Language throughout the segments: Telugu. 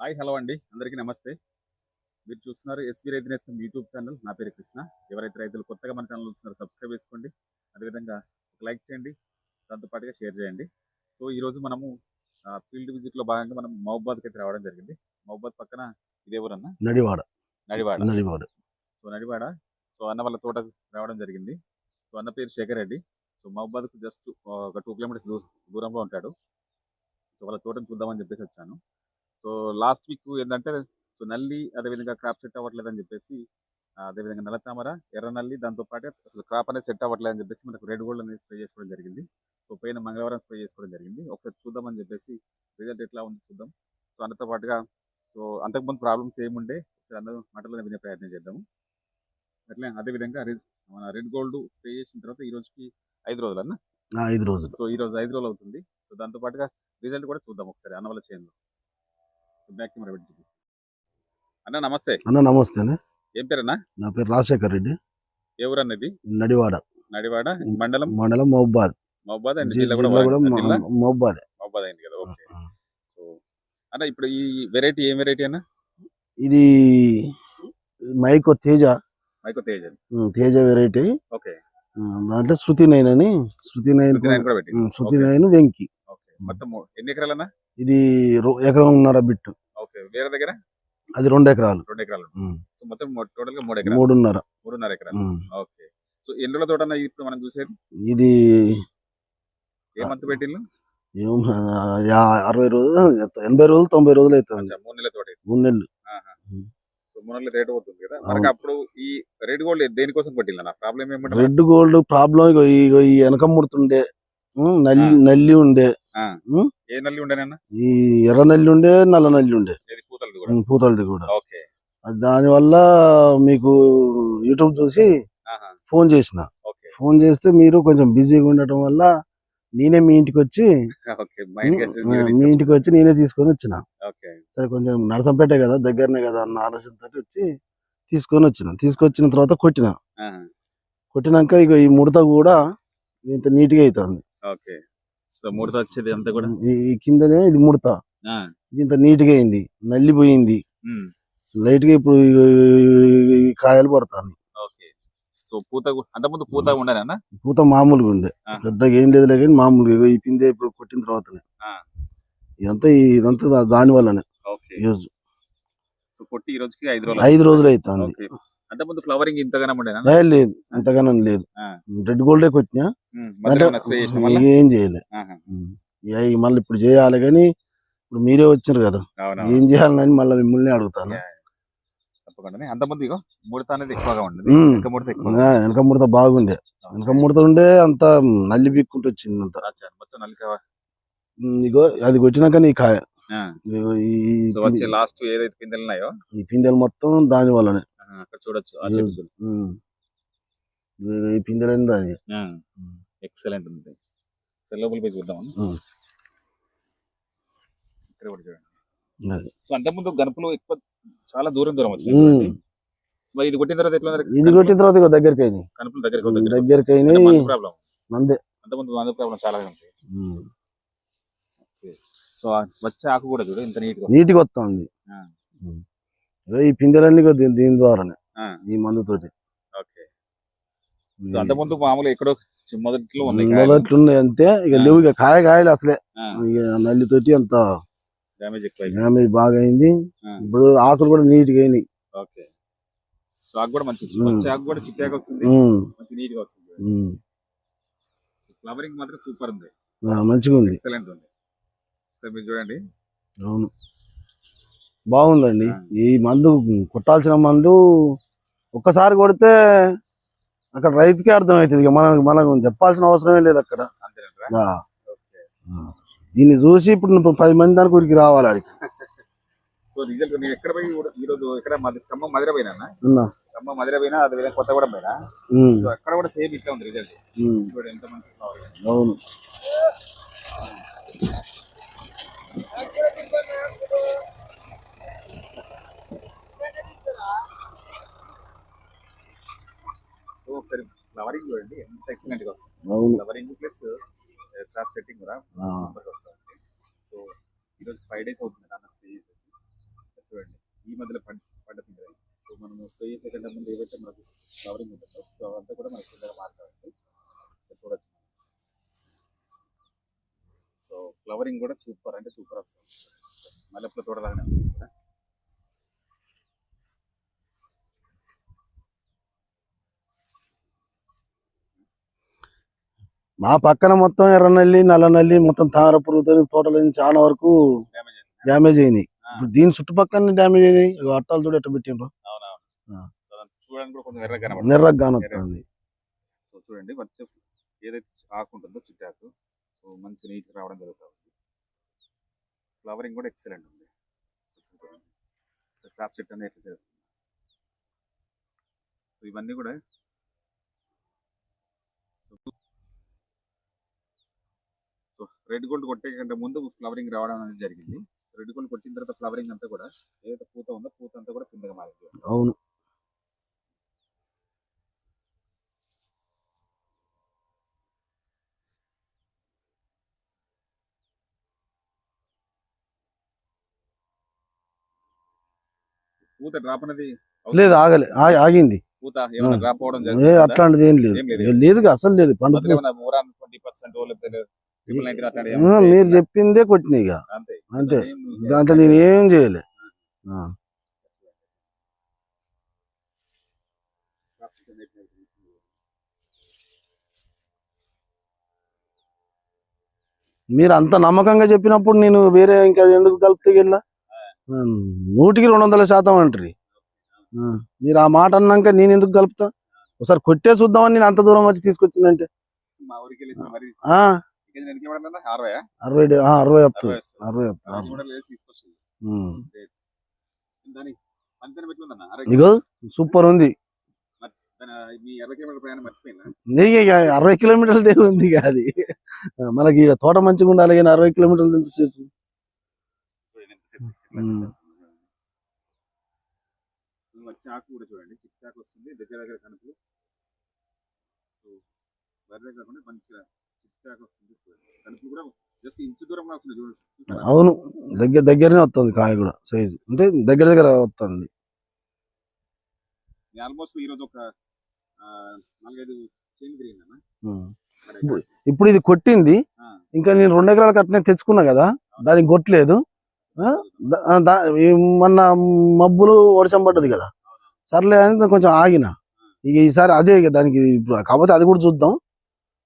హాయ్ హలో అండి. అందరికీ నమస్తే. మీరు చూస్తున్నారు ఎస్వి రైతు నేస్తం యూట్యూబ్ ఛానల్. నా పేరు కృష్ణ. ఎవరైతే రైతులు కొత్తగా మన ఛానల్ చూస్తున్నారో సబ్స్క్రైబ్ చేసుకోండి. అదేవిధంగా ఒక లైక్ చేయండి. దాంతో పాటుగా షేర్ చేయండి. సో ఈరోజు మనము ఫీల్డ్ విజిట్లో భాగంగా మనం మహబాద్కి అయితే రావడం జరిగింది. మహబాద్ పక్కన ఇదే ఊరన్న? నడివాడ. నడివాడ. నడివాడ. సో నడివాడ. సో అన్న వాళ్ళ తోట రావడం జరిగింది. సో అన్న పేరు శేఖర్ రెడ్డి సో మహబాద్కు జస్ట్ ఒక టూ కిలోమీటర్స్ దూరంలో ఉంటాడు. సో వాళ్ళ తోటను చూద్దామని చెప్పేసి వచ్చాను. సో లాస్ట్ వీక్ ఏంటంటే సో నల్లి అదేవిధంగా క్రాప్ సెట్ అవ్వట్లేదు అని చెప్పేసి అదేవిధంగా నల్ల తామర ఎర్ర నల్లి దాంతో పాటు అసలు క్రాప్ అనేది సెట్ అవ్వట్లేదు అని చెప్పేసి మనకు రెడ్ గోల్డ్ అనేది స్ప్రే చేసుకోవడం జరిగింది. సో పైన మంగళవారం స్ప్రే చేసుకోవడం జరిగింది. ఒకసారి చూద్దామని చెప్పేసి రిజల్ట్ ఎట్లా ఉంది చూద్దాం. సో అన్నతో పాటుగా సో అంతకుముందు ప్రాబ్లమ్స్ ఏముండే ఒకసారి అందరూ మాటలను వినే ప్రయత్నం చేద్దాము. అట్లే అదేవిధంగా మన రెడ్ గోల్డ్ స్ప్రే చేసిన తర్వాత ఈ రోజుకి ఐదు రోజులు అన్న ఐదు రోజులు. సో ఈ రోజు ఐదు రోజులు అవుతుంది. సో దాంతో పాటుగా రిజల్ట్ కూడా చూద్దాం ఒకసారి అన్న వాళ్ళ చేయంలో బ్యాక్ కెమెరా పెట్టి చూపిస్తాం. అన్న నమస్తే. అన్న ఏం పేరన్నా? నా పేరు రాజశేఖర్ రెడ్డి. ఏ ఊరు అన్నది నడివాడ. నడివాడ? మండలం? మండలం మహబాద్. మహబాద్ అండ్ జిల్లా కూడా వరంగల్. జిల్లా? మహబాద్. మహబాద్ అయింది కదా ఓకే. సో అన్న ఇప్పుడు ఈ వెరైటీ ఏం వెరైటీ అన్న? ఇది Mahyco Teja. Mahyco Tej. Um, Teja variety. Okay. దాంట్లో శృతి నైన్ అని శృతి నైన్ శృతి నైన్ కూడా పెట్టి um, Shruti. Nine Venki. Okay. మొత్తం మూ- ఎన్ని ఎకరాలన్నా? ఇది ఎకరంన్నర బిట్టు. ఓకే. వేరే దగ్గర? అది రెండు ఎకరాలు. రెండు ఎకరాలు. సో మొత్తం టోటల్గా మూడు ఎకరాలు. మూడున్నర. మూడున్నర ఎకరాలు. ఓకే. సో ఎన్ని రోజుల తోట ఇప్పుడు మనం చూసేది? ఇది ఏ మంత్ పెట్టిల్లు? అరవై రోజులు ఎనభై రోజులు తొంభై రోజులు అవుతుంది మూడు నెలల తోట మూడు నెలలు. సో మూడు నెలల రేట్ అవుతుంది కదా. మనకి అప్పుడు ఈ రెడ్ గోల్డ్ దేనికోసం కొట్టిల్లు నా ప్రాబ్లం ఏమంటారు రెడ్ గోల్డ్ ప్రాబ్లం ఇగో ఈ- వెనక ముడుతుండే నల్లి నల్లి ఉండే ఏ నల్లి ఉండేనన్న ఈ ఎర్ర నల్లి ఉండే నల్ల నల్లి ఉండే. పూతలది కూడా? ఉమ్, పూతలది కూడా. ఓకే. అది దానివల్ల మీకు యూట్యూబ్ చూసి. ఫోన్ చేసిన. ఫోన్ చేస్తే మీరు కొంచెం బిజీగా ఉండటం వల్ల నేనే మీ ఇంటికి వచ్చి మీ ఇంటికి వచ్చి నేనే తీసుకొని వచ్చిన. సరే కొంచెం నరసంపేటే కదా దగ్గరనే కదా అన్న ఆలోచనతో వచ్చి తీసుకొని వచ్చిన. తీసుకొచ్చిన తర్వాత కొట్టిన. కొట్టినాక ఇక ఈ ముడత కూడా ఇంత నీట్గా అవుతుంది మూడుతో వచ్చేది అంతా కూడా? ఈ కిందనే ఇది ముడత. ఇంత నీట్గా అయింది నల్లిపోయింది. లైట్గా ఇప్పుడు కాయలు పడతాను సో పూత గు- అంతకుముందు పూత ఉండేనా పూత మామూలుగా ఉండే. పెద్దగా ఏం లేదులే కానీ మామూలుగా ఈ పిందె ఇప్పుడు కొట్టిన తర్వాతనే. ఇదంతా ఇదంతా దాని వల్లనే ఓకే. యూజ్ సో కొట్టి ఈ రోజుకి ఐదు రోజులు ఐదు రోజులు అవుతుంది అంతకుముందు ఫ్లవరింగ్ ఇంతగానే ఉండేనా? లేదు. అంతగానం లేదు. రెడ్ గోల్డే కొట్టినా. ఏం చేయలే. మళ్ళీ ఇప్పుడు చేయాలి కానీ ఇప్పుడు మీరే వచ్చారు కదా. ఏం చేయాలని మళ్ళీ మిమ్మల్ని అడుగుతాను. తప్పకుండా అంతకుముందు ఇగో ముడత అనేది ఎక్కువగా ఉండేది. వెనక ముడత బాగుండే. వెనక ముడత ఉండే అంత నల్లి బీక్కుంటూ వచ్చింది అంత. మొత్తం ఇగో అది కొట్టినాక నీ కాయ. వచ్చే లాస్ట్ ఏదైతే పిందెలు ఉన్నాయో ఈ పిందెలు మొత్తం దాని వల్లనే. అక్కడ చూడొచ్చు ఈ పిందెలని దాని. ఎక్సలెంట్ ఉంది. సో లోపల పోయి చూద్దాం. ఇక్కడ కూడా చూడండి. సో అంతకుముందు గణపులు ఎక్కువ చాలా దూరం దూరం వచ్చింది. మరి ఇది కొట్టిన తర్వాత ఎట్లా? ఇది కొట్టిన తర్వాత దగ్గరికి అయినాయి కనుపులు దగ్గరికి దగ్గరికి ప్రాబ్లం. మందే. అంతకుముందు మందు ప్రాబ్లం చాలా ఉంది. సో వచ్చే ఆకు కూడా చూడు ఇంత నీట్గా నీట్గా వస్తుంది. ఈ పిందెలన్నీ దీని ద్వారానే. ఈ మందుతోటి ఓకే. సో అంతకుముందు మామూలు ఎక్కడో మొదట్లో అంతే. ఇక. లేవు ఇక కాయ కాయలు అసలే. ఇక నల్లితోటి అంత డ్యామేజ్ ఎక్కువ డ్యామేజ్ బాగా అయింది. ఇప్పుడు ఆకులు కూడా నీట్గా అయినాయి. ఓకే. సో ఆకు కూడా మంచి ఆకు కూడా వస్తుంది. మంచి నీట్గా వస్తుంది. ఫ్లవరింగ్ మాత్రం సూపర్ ఉంది. మంచిగా ఉంది ఎక్సలెంట్ ఉంది. సో మీరు చూడండి. అవును. బాగుందండి. ఈ మందు కొట్టాల్సిన మందు ఒక్కసారి కొడితే అక్కడ రైతుకే అర్థమవుతుంది. ఇక మనం మనకు చెప్పాల్సిన అవసరమే లేదు అక్కడ. దీన్ని చూసి ఇప్పుడు పది మంది దానికి ఉరికి రావాలి ఆడికి. సో రిజల్ట్ నేను ఎక్కడ పోయి కూడా ఈ రోజు ఎక్కడ మధు- ఖమ్మం మధుర పోయినా. ఖమ్మం మధుర పోయినా అదే కొత్తగూడెం పోయినా. సో అక్కడ కూడా సేమ్ ఇట్లా ఉంది రిజల్ట్. చూడండి ఎంత మంచి flowers. అవును. సో ఒకసారి ఫ్లవరింగ్ చూడండి. ఎంత ఎక్సలెంట్గా వస్తుంది. ఫ్లవరింగ్ ప్లస్ క్రాఫ్ట్ సెట్టింగ్ కూడా ఆ. సూపర్గా వస్తుంది. సో ఈరోజు ఫైవ్ డేస్ అవుతుంది నాన్న స్టే చేసేసి. చూడండి. ఈ మధ్యలో పడ్ పడ్డది కదా సో మనం స్ప్రే చేసే కంటే ముందు మనకు ఫ్లవరింగ్ ఉంటుందో సో అదంతా కూడా మనకి సో చూడొచ్చు. సో ఫ్లవరింగ్ కూడా సూపర్ అంటే సూపర్ వస్తుంది. మల్లెపూల తోటలాగానే ఉంది కూడా. మా పక్కన మొత్తం ఎర్రనల్లి నల్లనల్లి మొత్తం తామర పురుగుతో తోటలు చాలా వరకు డ్యామేజ్ అయినాయి ఇప్పుడు దీని చుట్టుపక్కల డ్యామేజ్ అయినాయి. అట్టాలు చూడ ఎట్ట పెట్టిండ్రు. ఎర్రగా కానొస్తుంది సో చూడండి మంచి ఏదైతే ఆకు ఉంటుందో చిట్టాకు. మంచి నీట్ రావడం జరుగుతుంది ఫ్లవరింగ్ కూడా ఎక్సలెంట్ ఉంది. సో సో క్రాప్ చెట్టు అనేది ఎట్లా జరుగుతుంది? సో ఇవన్నీ కూడా సో- సో రెడ్ గోల్డ్ కొట్టే కంటే ముందు ఫ్లవరింగ్ రావడం అనేది జరిగింది. సో రెడ్ గోల్డ్ కొట్టిన తర్వాత ఫ్లవరింగ్ అంతా కూడా ఏదైతే పూత ఉందో పూత అంతా కూడా కిందగా మారింది అవును. పూత డ్రాప్ అనేది లేదు ఆగలే. ఆగింది. పూత ఏమైనా డ్రాప్ అవడం ఏ జరిగింది? అట్లాంటిది ఏం లేదు. లేదు. లేదుగా అసలు లేదు. పండు మీరు? చెప్పిందే కొట్టినాయి ఇక. అంతే. దాంట్లో నేను ఏం చేయలే. మీరు అంత నమ్మకంగా చెప్పినప్పుడు నేను వేరే ఇంకా ఎందుకు కలుపుతే వెళ్ళా నూటికి రెండు వందల శాతం అంటారు. మీరు ఆ మాట అన్నాక నేను ఎందుకు కలుపుతా? ఒకసారి కొట్టే చూద్దామని నేను అంత దూరం వచ్చి తీసుకొచ్చిందంటే. అరవై అరవై అరవై వస్తుంది. ఇగో సూపర్ ఉంది. అరవై కిలోమీటర్ల ఉంది అది. మనకి తోట మంచిగా ఉండాలి కానీ అరవై కిలోమీటర్లు ఎంతసేపు చూడండి ఎంతసేపు ఎట్లా ఉమ్. కనిపిస్తుందో. సో వచ్చే ఆకు కూడా చూడండి. చిక్కాకు వస్తుంది. దగ్గర దగ్గర కనుపులు. సో బర్రె కాకుండా మంచిగా చిక్కాకు వస్తుంది కనుపులు కూడా జస్ట్ ఇంచు దూరంలో వస్తుంది చూడండి? అవును. దగ్గర దగ్గరనే వస్తుంది కాయ కూడా సైజు. అంటే దగ్గర దగ్గర వస్తుంది. ఆల్మోస్ట్ ఈ రోజు ఒక నాలుగైదు చేను తిరిగిందన్న ఉమ్. మరి ఇప్పుడు- ఇది కొట్టింది. ఇంకా నేను రెండు ఎకరాలకు అట్నే తెచ్చుకున్నా కదా. దానికి కొట్టలేదు. మొన్న మబ్బులు వర్షం పడ్డది కదా. సర్లే అని కొంచెం ఆగిన. ఇక ఈసారి అదే ఇక దానికి ఇప్పుడు కాకపోతే అది కూడా చూద్దాం.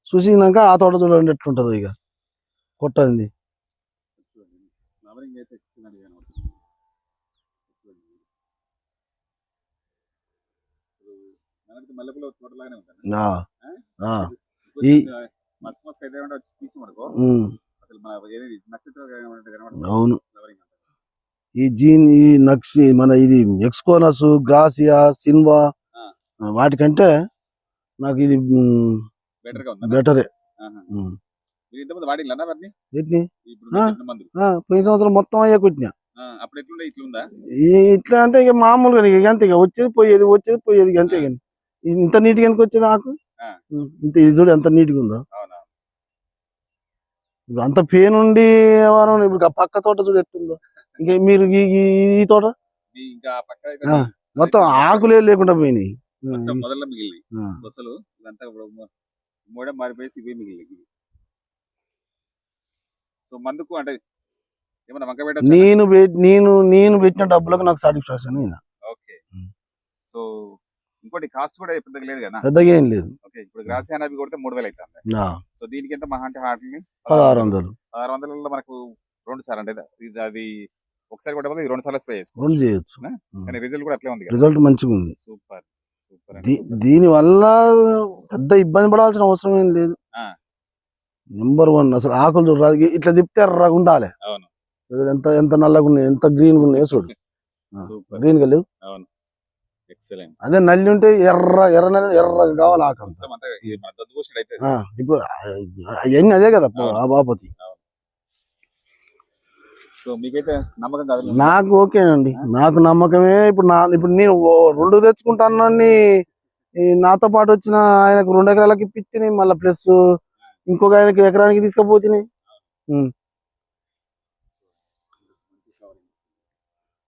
చూసినాక ఆ తోట చూడండి ఎట్లుంటుందో ఇక. కొట్టంది ఈ- అవును. ఈ జీన్ ఈ నక్సి మన ఇది ఎక్స్కోనస్ గ్రాసియా సిన్వా. వాటికంటే నాకు ఇది బెటర్. పోయిన సంవత్సరం మొత్తం అయ్యా కొట్టినా. ఇట్లా అంటే ఇక మామూలుగా ఇక అంతే ఇక వచ్చేది పోయేది వచ్చేది పోయేది అంతే కానీ ఇంత నీట్గా ఎందుకు వచ్చేది ఆకు. ఉమ్, ఇంత ఇది చూడు ఎంత నీట్గా ఉందో. ఇప్పుడు అంత పేను ఉండి వారం ఇప్పుడు ఆ పక్క తోట చూడు ఎట్టుందో. ఇంకా మీరు ఈ తోట? మొత్తం ఆకులే లేకుండా పోయినాయి. మిగిలినాయి. ఇదంతా మూడే మారిపోయేసి ఇవే మిగిలినాయి. సో మందుకు అంటే ఏమన్నా నేను నేను నేను పెట్టిన డబ్బులకు నాకు సాటిస్ఫాక్షన్ ఓకే. సో ఇంకోటి కాస్ట్ కూడా పెద్దగా లేదు కదా. పెద్దగా ఏం లేదు. ఓకే ఇప్పుడు గ్రాసియానా అవి కొడితే మూడు వేలు అవుతుంది సో దీనికి ఎంత మహా అంటే హార్ట్ని పదహారు వందలు. పదహారు వందలలో మనకు రెండు సార్లు అంటే ఇది అది ఒకసారి ఇది రెండు సార్లు స్ప్రే చేసుకో రెండు చేయొచ్చు? కానీ రిజల్ట్ కూడా అట్లే ఉంది రిజల్ట్ మంచిగా ఉంది. సూపర్ దీని వల్ల పెద్ద ఇబ్బంది పడాల్సిన అవసరం ఏం లేదు. నెంబర్ వన్ అసలు ఆకులు చూడు రా- ఇట్లా తిప్పితే ఎర్రగా ఉండాలి. ఎంత ఎంత నల్లగా ఉన్నాయి ఎంత గ్రీన్గా ఉన్నాయి చూడు. గ్రీన్గా లేవు. అవును. ఎక్సలెంట్. అదే నల్లి ఉంటే ఎర్ర ఎర్ర నల్లి ఎర్రగా కావాలి ఆకు ఇప్పుడు అవన్నీ అదే కదా. ఆ బాపతి. నాకు ఓకేనండి. నాకు నమ్మకమే. ఇప్పుడు నా ఇప్పుడు నేను రెండు తెచ్చుకుంటానని నాతో పాటు వచ్చిన ఆయనకు రెండు ఎకరాలకి ఇప్పించినాయి మళ్ళీ ప్లస్ ఇంకొక ఆయనకి ఎకరానికి తీసుకుపోతున్నాయి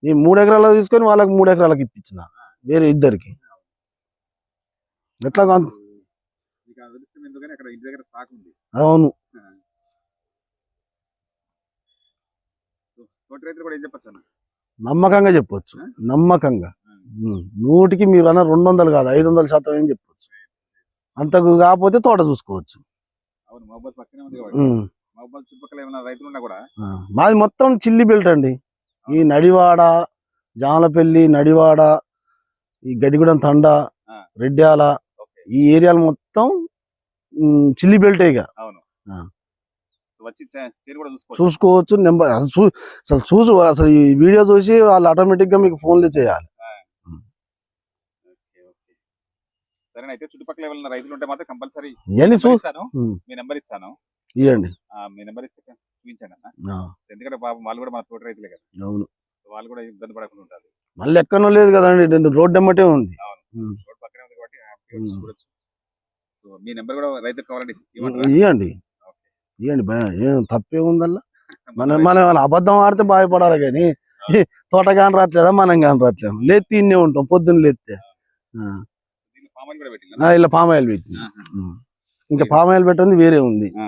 నేను మూడు ఎకరాలకు తీసుకొని వాళ్ళకి మూడు ఎకరాలకు ఇప్పించిన. వేరే ఇద్దరికి. ఎట్లా ఉంది? అవును. నమ్మకంగా చెప్పొచ్చు. నమ్మకంగా. నూటికి మీరు అన్న రెండు వందలు కాదు ఐదు వందల శాతం ఏం చెప్పొచ్చు. అంతకు కాకపోతే తోట చూసుకోవచ్చు. మాది మొత్తం చిల్లి బెల్ట్ అండి. ఈ నడివాడ జామలపల్లి నడివాడ ఈ గడిగూడెం తండ. రెడ్యాల ఈ ఏరియాలు మొత్తం చిల్లి బెల్టే ఇక చూసుకోవచ్చు. చూసుకోవచ్చు నెంబర్ అసలు చూసు అసలు ఈ వీడియో చూసి వాళ్ళు ఆటోమేటిక్గా మీకు ఫోన్లు చేయాలి. Okay okay. సరే అయితే చుట్టుపక్కల రైతులు ఉంటే మాత్రం కంపల్సరీ ఇస్తాను. మీ నెంబర్ ఇస్తాను ఇవ్వండి మీ నెంబర్ ఇస్తే చూపించండి అన్న. ఎందుకంటే పాపం వాళ్ళు కూడా మన తోటి రైతులే కదా. అవును. సో వాళ్ళు కూడా ఇబ్బంది పడకుండా ఉండాలి. మళ్ళీ ఎక్కడో లేదు కదండి రోడ్డు ఎమ్మటే ఉంది. రోడ్? ఇవ్వండి. ఇవ్వండి ఏం తప్పే ఉందల్లా మనం మనం అబద్ధం ఆడితే బాధపడాలి కానీ తోట కాని రావట్లేదా మనం కాని రావట్లేదు? లేదు తిన్నే ఉంటాం పొద్దున్న లేస్తే? ఆ, ఇలా పామ్ ఆయిల్ పెట్టింది. ఇంకా పామ్ ఆయిల్ పెట్టింది వేరే ఉంది ఆ.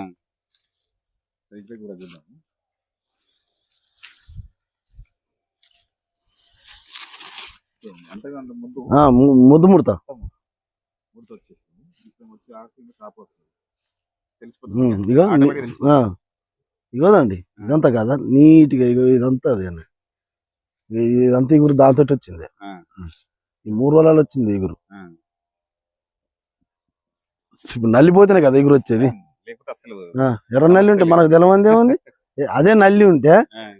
సో ఇక్కడ కూడా చూద్దాం ఓకే, అంతగా అంత ముందు ఆ, ము- ముద్దు ముడతా ముడత వచ్చేసింది ఇక్కడ వచ్చి ఆకులు సాపు వస్తుంది ఇగో తెలిసిపోతుంది. ఆ. ఇగోదండి. ఇదంతా కదా? నీట్గా ఇగో ఇదంతా అదే ఇదంతా ఇగురు దాంతో వచ్చింది. ఈ మూడు రోజులు వచ్చింది ఇగురు. ఇప్పుడు నల్లిపోతేనే కదా ఇగురు వచ్చేది. ఎర్ర నల్లి ఉంటే మనకు తెలవంది ఏముంది? అదే నల్లి ఉంటే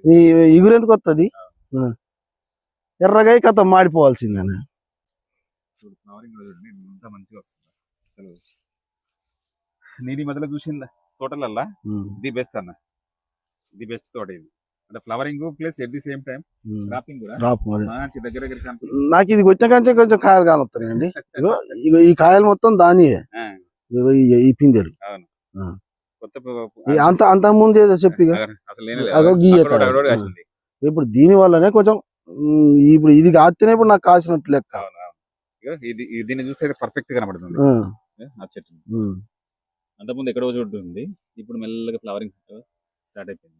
ఈ ఇగురు ఎందుకు వస్తుంది ఎర్రగా కథ మాడిపోవాల్సిందేనే? నేను ఈ మధ్యలో చూసిందా? తోటలల్లా? ది బెస్ట్ అన్న. ది బెస్ట్ తోట ఇది. అంటే flowering plus at the same time. Cropping కూడా. మంచి దగ్గర నాకు ఇది వచ్చిన కంచె కొంచెం కాయలు కానొస్తున్నాయండి ఇగో ఈ కాయలు మొత్తం దానియే. ఈ- పిందెలు. అంత అంత ముందు చెప్పి. ఇప్పుడు దీని వల్లనే కొంచెం ఇప్పుడు ఇది కాస్తేనే ఇప్పుడు నాకు కాసినట్టు లెక్క. ఇది దీన్ని చూస్తే పర్ఫెక్ట్ కనబడుతుంది. ఆ, చెట్టు. అంతకుముందు ఎక్కడో చోటు ఉంది ఇప్పుడు మెల్లగా ఫ్లవరింగ్ స్టార్ట్ అయిపోయింది.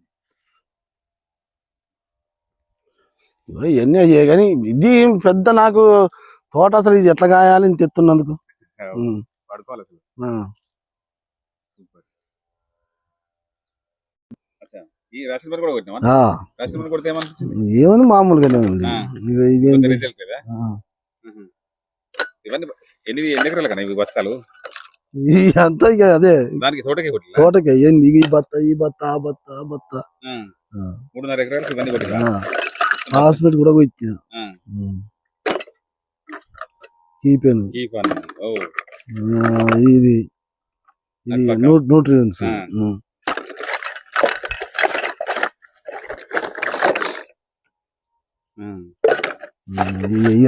ఇవన్నీ అయ్యాయి కానీ ఇది పెద్ద నాకు తోట అసలు ఇది ఎట్లా కాయాలి అని తెస్తున్నందుకు ఉమ్, పడుకోవాలి అసలు ఆ. సూపర్ అచ్చా ఈ కూడా కొడితే ఏమనిపించింది? ఏముంది మామూలుగానే ఉంది. ఆ. ఇగో ఇదేంటి రిజల్ట్ కదా? ఆ. ఉహు. ఇవన్నీ ఎన్ని ఎన్ని ఎకరాలు కదా ఇవి బస్తాలు? ఈ అంతా ఇక అదే. దానికి తోటకే కొట్టిలా తోటకి. ఏంది? ఈ బత్త ఈ బత్త ఆ బత్త ఆ బత్త. మూడున్నర ఇవన్నీ ఆ, హాస్పిటల్ కూడా పోయినా. కీపెన్. ఓ. ఇది. ఇది న్యూట్రియన్స్ ఆ. ఉమ్. ఆ. ఉమ్, ఇది- ఇది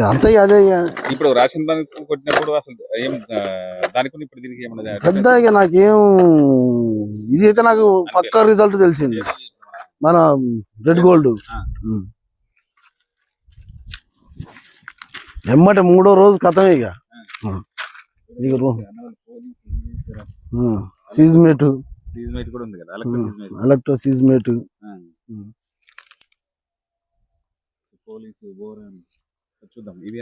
అంతా ఇక. అదే. ఇప్పుడు రేషన్ కొట్టినప్పుడు అసలు ఏం దానికి ఇప్పుడు దీనికి ఏమన్నా పెద్ద ఇక నాకేం ఇది అయితే నాకు పక్క రిజల్ట్ తెలిసింది. మన రెడ్ గోల్డ్. ఎమ్మట మూడో రోజు కథమే ఇక. ఇక సీజ్మేట్ సీజ్మేట్ కూడా ఉంది కదా ఎలక్ట్రో సీజ్మేట్ పోలీసు బోరన్ చూద్దాం. ఇవి